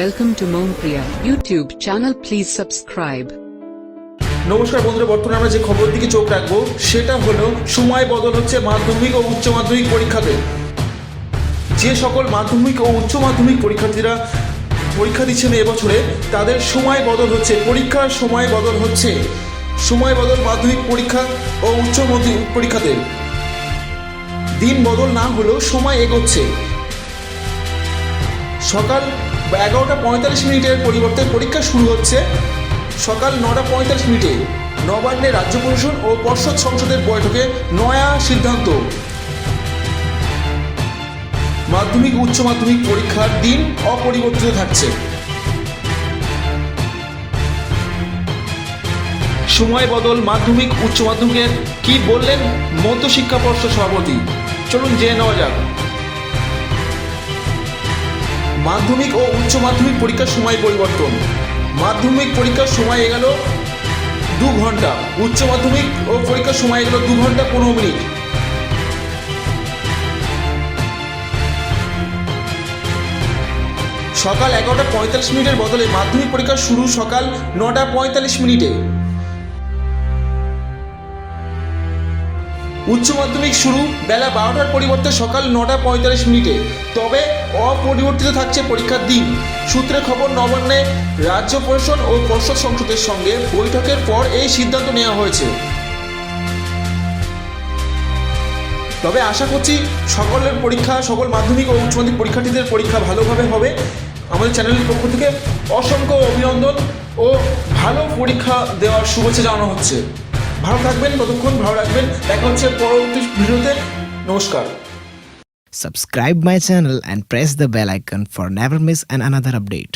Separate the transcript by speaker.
Speaker 1: Welcome to Mompriya YouTube channel. Please subscribe.
Speaker 2: নমস্কার বন্ধুরা, বর্তমানে আমরা যে খবর দিকে চোখ রাখব, সেটা হলো সময় বদল হচ্ছে মাধ্যমিক ও উচ্চ মাধ্যমিক পরীক্ষাতে যে সকল মাধ্যমিক ও উচ্চ মাধ্যমিক পরীক্ষার্থীরা পরীক্ষা দিচ্ছেন এবছরে, তাদের সময় বদল হচ্ছে, পরীক্ষার সময় বদল হচ্ছে সময় বদল মাধ্যমিক পরীক্ষা ও উচ্চ মাধ্যমিক পরীক্ষাতে দিন বদল না হলেও সময় এগোচ্ছে সকাল এগারোটা পঁয়তাল্লিশ মিনিটের পরিবর্তে পরীক্ষা শুরু হচ্ছে। সকাল নটা পঁয়তাল্লিশ মিনিটে নবান্নে রাজ্য পরিষদ ও পর্ষদ সংসদের বৈঠকে নয়া সিদ্ধান্ত। মাধ্যমিক, উচ্চ মাধ্যমিক পরীক্ষার দিন অপরিবর্তিত থাকছে। সময় বদল, মাধ্যমিক, উচ্চ মাধ্যমিকের কি বললেন মধ্যশিক্ষা পর্ষদ সভাপতি? চলুন জেনে নেওয়া যাক। মাধ্যমিক ও উচ্চ মাধ্যমিক পরীক্ষার সময় পরিবর্তন। মাধ্যমিক পরীক্ষার সময় এগেল দু ঘণ্টা। উচ্চ মাধ্যমিক ও পরীক্ষার সময় এগেল দু ঘণ্টা পনেরো মিনিট। সকাল এগারোটা পঁয়তাল্লিশ মিনিটের বদলে মাধ্যমিক পরীক্ষা শুরু সকাল নটা পঁয়তাল্লিশ মিনিটে। উচ্চ মাধ্যমিক শুরু, বেলা বারোটার পরিবর্তে সকাল নটা পঁয়তাল্লিশ মিনিটে। তবে অপরিবর্তিত থাকছে পরীক্ষার দিন। সূত্রে খবর, নবান্নে রাজ্য পরিষদ ও পর্ষদ সংসদের সঙ্গে বৈঠকের পর এই সিদ্ধান্ত নেওয়া হয়েছে। তবে আশা করছি সকলের পরীক্ষা, সকল মাধ্যমিক ও উচ্চ মাধ্যমিক পরীক্ষার্থীদের পরীক্ষা ভালোভাবে হবে। আমাদের চ্যানেলের পক্ষ থেকে অসংখ্য অভিনন্দন ও ভালো পরীক্ষা দেওয়ার শুভেচ্ছা জানানো হচ্ছে। ভালো থাকবেন ততক্ষণ ভালো রাখবেন দেখা হচ্ছে পরবর্তী ভিডিওতে নমস্কার
Speaker 3: Subscribe my channel and press the bell icon for never miss an another update.